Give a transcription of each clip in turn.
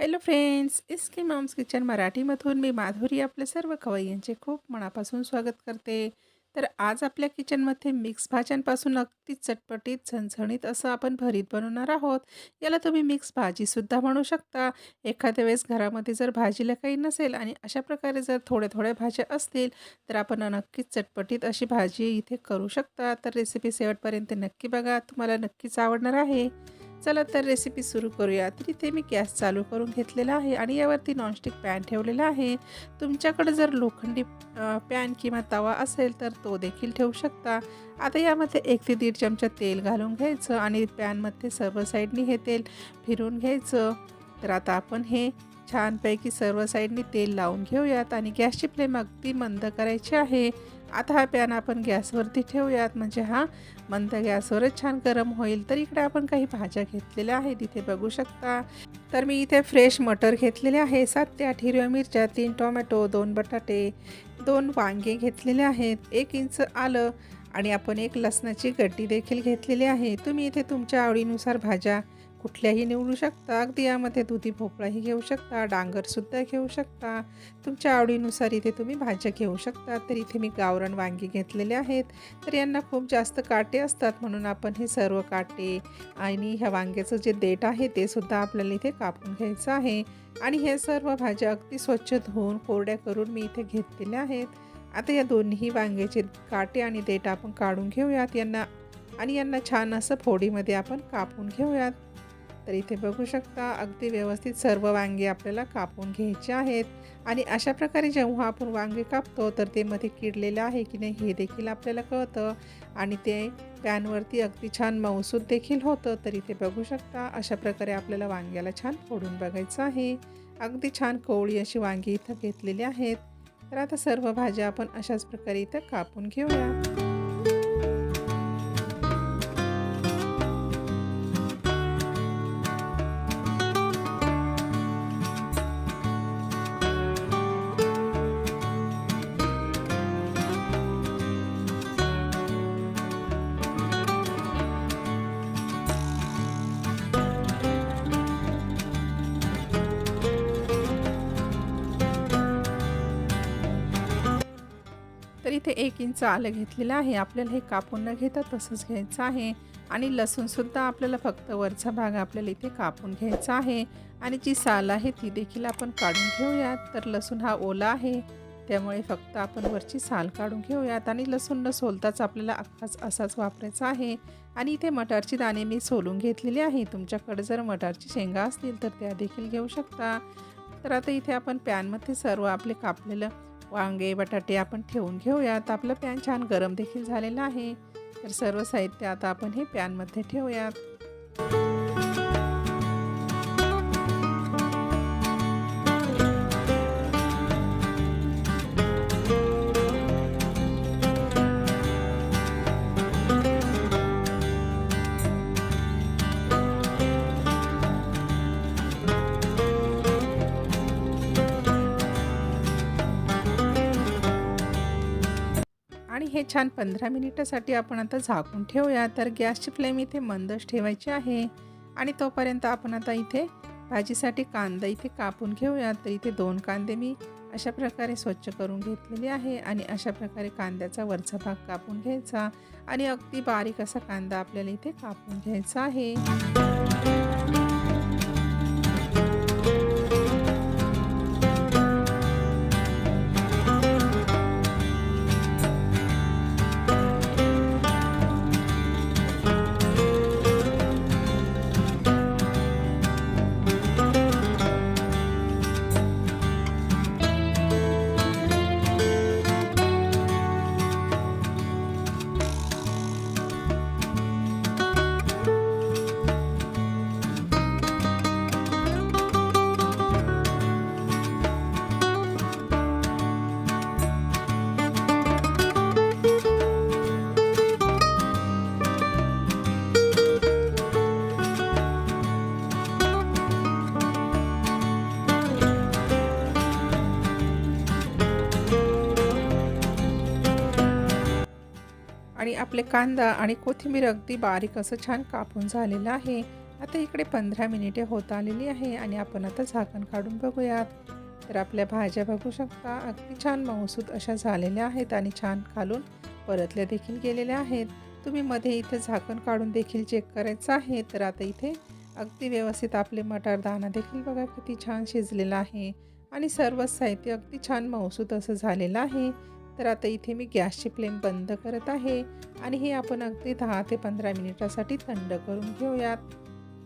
Hello friends इस्की mom's kitchen मराठीमधून मी माधुरी आपले सर्व खवय्यांचे खूप मनापासून स्वागत करते. तर आज आपल्या किचनमध्ये मिक्स भाज्यांपासून अगदी चटपटीत झणझणीत असं आपण भरीत बनवणार आहोत. याला तुम्ही मिक्स भाजीसुद्धा म्हणू शकता. एखाद्या वेळेस घरामध्ये जर भाजीला काही नसेल आणि अशा प्रकारे जर थोड्या थोड्या भाज्या असतील तर आपण नक्कीच चटपटीत अशी भाजी इथे करू शकता. तर रेसिपी शेवटपर्यंत नक्की बघा. तुम्हाला नक्कीच आवडणार आहे. चला तर रेसिपी सुरू करूया. तर इथे मी गॅस चालू करून घेतलेला आहे आणि यावरती नॉनस्टिक पॅन ठेवलेला आहे. तुमच्याकडे जर लोखंडी पॅन किंवा तवा असेल तर तो देखील ठेवू शकता. आता यामध्ये एक ते दीड चमचा तेल घालून घ्यायचं आणि पॅनमध्ये सर्व साईडनी हे तेल फिरून घ्यायचं. तर आता आपण हे छानपैकी सर्व साईडनी तेल लावून घेऊयात आणि गॅसची फ्लेम अगदी मंद करायची आहे. आता हा पॅन आपण गॅसवरती ठेवूयात. म्हणजे हा मंद गॅसवरच छान गरम होईल. तर इकडे आपण काही भाज्या घेतलेल्या आहेत. इथे बघू शकता. तर मी इथे फ्रेश मटर घेतलेले आहे. सात ते आठ हिरव्या मिरच्या तीन टोमॅटो दोन बटाटे दोन वांगे घेतलेले आहेत. एक इंच आलं आणि आपण एक लसणाची गड्डी देखील घेतलेली आहे. तुम्ही इथे तुमच्या आवडीनुसार भाज्या कुठल्याही निवडू शकता. अगदी यामध्ये दुधी भोपळाही घेऊ शकता डांगरसुद्धा घेऊ शकता. तुमच्या आवडीनुसार इथे तुम्ही भाज्या घेऊ शकता. तर इथे मी गावरण वांगी घेतलेले आहेत. तर यांना खूप जास्त काटे असतात म्हणून आपण हे सर्व काटे आणि ह्या वांग्याचं जे देठ आहे ते सुद्धा आपल्याला इथे कापून घ्यायचं आहे. आणि हे सर्व भाज्या अगदी स्वच्छ धुवून कोरड्या करून मी इथे घेतलेल्या आहेत. आता या दोन्ही वांग्याचे काटे आणि देठ आपण काढून घेऊयात. यांना आणि यांना छान असं फोडीमध्ये आपण कापून घेऊयात. तर इथे बघू शकता अगदी व्यवस्थित सर्व वांगे आपल्याला कापून घ्यायचे आहेत. आणि अशा प्रकारे जेव्हा आपण वांगे कापतो तर ते मध्ये किडलेलं आहे की नाही हे देखील आपल्याला कळतं. आणि ते पॅनवरती अगदी छान मऊसूद देखील होतं. तर इथे बघू शकता अशा प्रकारे आपल्याला वांग्याला छान फोडून बघायचं आहे. अगदी छान कोवळी अशी वांगी इथं घेतलेली आहेत. तर आता सर्व भाज्या आपण अशाच प्रकारे इथं कापून घेऊया. तर इथे एक इंच आलं घेतलेलं आहे. आपल्याला हे कापून न घेता तसंच घ्यायचं आहे. आणि लसूणसुद्धा आपल्याला फक्त वरचा भाग आपल्याला इथे कापून घ्यायचा आहे. आणि जी साल आहे ती देखील आपण काढून घेऊयात. तर लसूण हा ओला आहे. त्यामुळे फक्त आपण वरची साल काढून घेऊयात. आणि लसूण न सोलताच आपल्याला अख्खाच असाच वापरायचा आहे. आणि इथे मटारची दाणे मी सोलून घेतलेली आहे. तुमच्याकडे जर मटारची शेंगा असतील तर त्या देखील घेऊ शकता. तर आता इथे आपण पॅनमध्ये सर्व आपले कापलेलं वांगे बटाटे आपण ठेवून घेऊयात. आपलं पॅन छान गरम देखील झालेलं आहे. तर सर्व साहित्य आता आपण हे पॅनमध्ये ठेवूयात. हे छान पंधरा मिनिटासाठी आपण आता झाकून ठेवूया. तर गॅसची फ्लेम इथे मंदच ठेवायची आहे. आणि तोपर्यंत आपण आता इथे भाजीसाठी कांदा इथे कापून घेऊया. तर इथे दोन कांदे मी अशा प्रकारे स्वच्छ करून घेतलेले आहे. आणि अशा प्रकारे कांद्याचा वरचा भाग कापून घ्यायचा. आणि अगदी बारीक असा कांदा आपल्याला इथे कापून घ्यायचा आहे. आणि आपले कांदा आणि कोथिंबीर अगदी बारीक असं छान कापून झालेलं आहे. आता इकडे पंधरा मिनिटे होत आलेली आहे आणि आपण आता झाकण काढून बघूयात. तर आपल्या भाज्या बघू शकता अगदी छान मऊसूत अशा झालेल्या आहेत आणि छान खालून परतल्या देखील गेलेल्या आहेत. तुम्ही मध्ये इथे झाकण काढून देखील चेक करायचं आहे. तर आता इथे अगदी व्यवस्थित आपले मटार दाणा देखील बघा किती छान शिजलेला आहे. आणि सर्वच साहित्य अगदी छान मऊसूत असं झालेलं आहे. तर आता इथे मी गॅसची फ्लेम बंद करत आहे आणि हे आपण अगदी दहा ते पंधरा मिनिटासाठी थंड करून घेऊयात.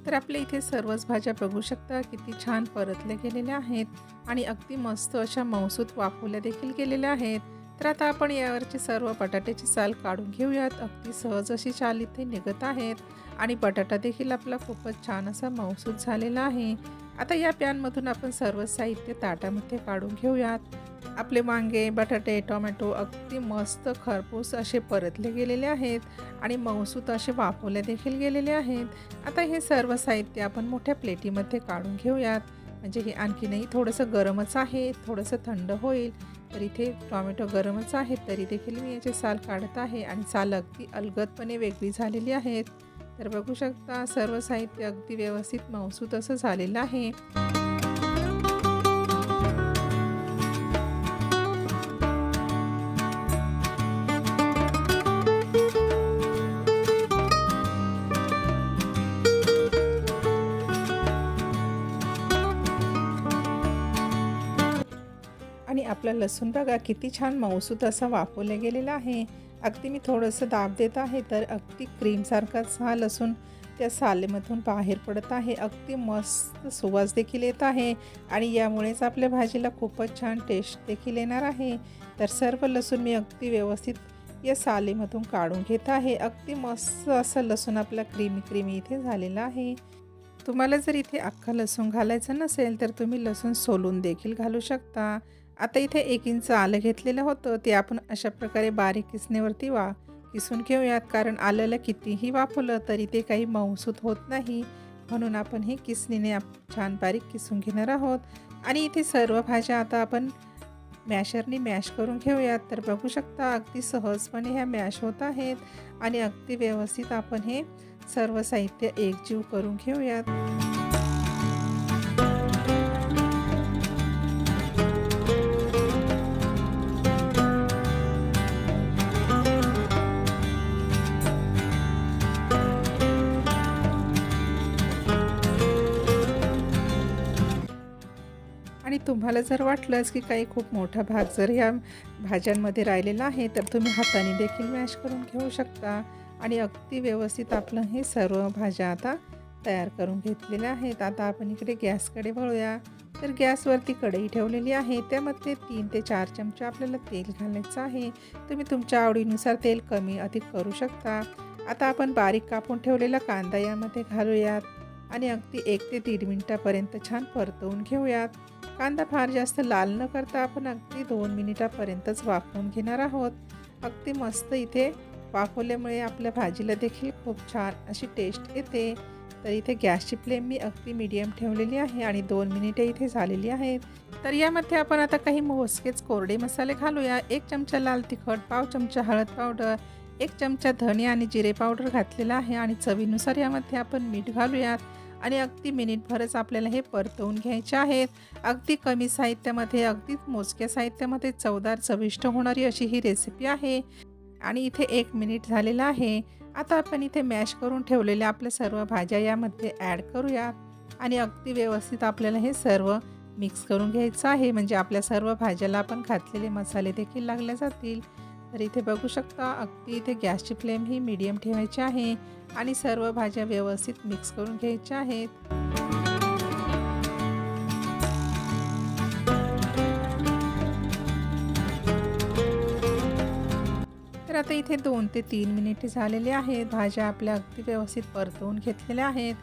तर आपल्या इथे सर्वच भाज्या बघू शकता किती छान परतल्या गेलेल्या आहेत आणि अगदी मस्त अशा मौसूत वाफवल्या देखील गेलेल्या आहेत. तर आता आपण यावरची सर्व बटाट्याची साल काढून घेऊयात. अगदी सहज अशी चाल इथे निघत आहेत आणि बटाटा देखील आपला खूपच छान असा मौसूत झालेला आहे. आता या पॅनमधून आपण सर्व साहित्य ताटामध्ये काढून घेऊयात. आपले वांगे बटाटे टोमॅटो अगदी मस्त खरपूस असे परतले गेलेले आहेत आणि मऊसूत असे वाफवले देखील गेलेले आहेत. आता हे सर्व साहित्य आपण मोठ्या प्लेटीमध्ये काढून घेऊयात. म्हणजे हे आणखीनही थोडंसं गरमच आहे थोडंसं थंड होईल. तर इथे टॉमॅटो गरमच आहेत तरी देखील मी याचे साल काढत आहे आणि साल अगदी अलगदपणे वेगळी झालेली आहेत. तर बघू शकता सर्व साहित्य अगदी व्यवस्थित मौसूत असं झालेलं आहे. आणि आपला लसूण बघा किती छान मऊसूत असा वापरला गेलेला आहे. अगदी मी थोडंसं दाब देत आहे तर अगदी क्रीमसारखाच हा लसूण त्या सालेमधून बाहेर पडत आहे. अगदी मस्त सुवास देखील येत आहे आणि यामुळेच आपल्या भाजीला खूपच छान टेस्ट देखील येणार आहे. तर सर्व लसूण मी अगदी व्यवस्थित या सालेमधून काढून घेत आहे. अगदी मस्त असं लसूण आपला क्रीमी क्रीमी इथे झालेला आहे. तुम्हाला जर इथे अख्खा लसूण घालायचं नसेल तर तुम्ही लसूण सोलून देखील घालू शकता. आता इथे एक इंच आलं घेतलेलं होतं. ते आपण अशा प्रकारे बारीक किसणीवरती वा किसून घेऊयात. कारण आलेलं कितीही वापरलं तरी ते काही मऊसूत होत नाही. म्हणून आपण हे किसणीने छान बारीक किसून घेणार आहोत. आणि इथे सर्व भाज्या आता आपण मॅशरनी मॅश करून घेऊयात. तर बघू शकता अगदी सहजपणे ह्या मॅश होत आहेत. आणि अगदी व्यवस्थित आपण हे सर्व साहित्य एकजीव करून घेऊयात. आणि तुम्हाला जर वाटलंच की काही खूप मोठा भाग जर या भाज्यांमध्ये राहिलेला आहे तर तुम्ही हाताने देखील मॅश करून घेऊ शकता. आणि अगदी व्यवस्थित आपलं हे सर्व भाज्या आता तयार करून घेतलेल्या आहेत. आता आपण इकडे गॅसकडे वळूया. तर गॅसवरती कढई ठेवलेली आहे. त्यामध्ये तीन ते चार चमचे आपल्याला तेल घालायचं आहे. तुम्ही तुमच्या आवडीनुसार तेल कमी अधिक करू शकता. आता आपण बारीक कापून ठेवलेला कांदा यामध्ये घालूयात. आणि अगदी एक ते दीड मिनटापर्यंत छान परतवून घेऊयात. कांदा फार जास्त लाल न करता आपण अगदी दोन मिनिटापर्यंतच वाफवून घेणार आहोत. अगदी मस्त इथे वाफवल्यामुळे आपल्या भाजीला देखील खूप छान अशी टेस्ट येते. तर इथे गॅसची फ्लेम मी अगदी मीडियम ठेवलेली आहे आणि दोन मिनिटे इथे झालेली आहेत. तर यामध्ये आपण आता काही मोजकेच कोरडे मसाले घालूया. एक चमचा लाल तिखट पाव चमचा हळद पावडर एक चमचा धने आणि जिरे पावडर घातलेला आहे आणि चवीनुसार यामध्ये आपण मीठ घालूयात. आणि अगदी मिनिटभरच आपल्याला हे परतवून घ्यायचे आहेत. अगदी कमी साहित्यामध्ये अगदीच मोजक्या साहित्यामध्ये चवदार चविष्ट होणारी अशी ही रेसिपी आहे. आणि इथे एक मिनिट झालेला आहे. आता आपण इथे मॅश करून ठेवलेल्या आपल्या सर्व भाज्या यामध्ये ॲड करूयात. आणि अगदी व्यवस्थित आपल्याला हे सर्व मिक्स करून घ्यायचं आहे. म्हणजे आपल्या सर्व भाज्याला आपण घातलेले मसाले देखील लागले जातील. तर इथे बघू शकता अगदी इथे गॅसची फ्लेम ही मीडियम ठेवायची आहे आणि सर्व भाज्या व्यवस्थित मिक्स करून घ्यायच्या आहेत. तर आता इथे दोन ते तीन मिनिटे झालेले आहेत. भाज्या आपल्या अगदी व्यवस्थित परतवून घेतलेल्या आहेत.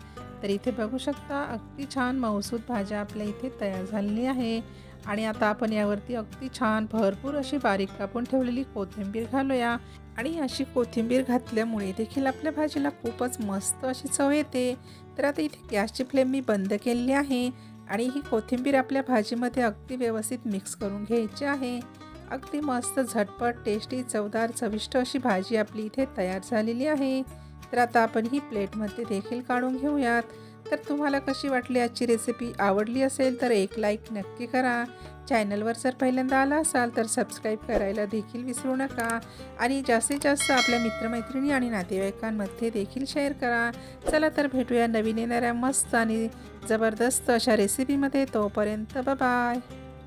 तर इथे बघू शकता अगदी छान मौसूद भाज्या आपल्या इथे तयार झालेली आहे. आणि आता आपण यावरती अगदी छान भरपूर अशी बारीक कापून ठेवलेली कोथिंबीर घालूया. आणि अशी कोथिंबीर घातल्यामुळे देखील आपल्या भाजीला खूपच मस्त अशी चव येते. तर आता इथे गॅसची फ्लेम मी बंद केलेली आहे आणि ही कोथिंबीर आपल्या भाजीमध्ये अगदी व्यवस्थित मिक्स करून घ्यायची आहे. अगदी मस्त झटपट टेस्टी चवदार चविष्ट अशी भाजी आपली इथे तयार झालेली आहे. तर आता आपण ही प्लेटमध्ये देखील काढून घेऊयात. तर तुम्हाला कशी वाटली आजची रेसिपी आवडली असेल तर एक लाईक नक्की करा. चॅनलवर जर पहिल्यांदा आला असाल तर सबस्क्राईब करायला देखील विसरू नका. आणि जास्तीत जास्त आपल्या मित्रमैत्रिणी आणि नातेवाईकांमध्ये देखील शेअर करा. चला तर भेटूया नवीन येणाऱ्या मस्त आणि जबरदस्त अशा रेसिपीमध्ये तोपर्यंत बाय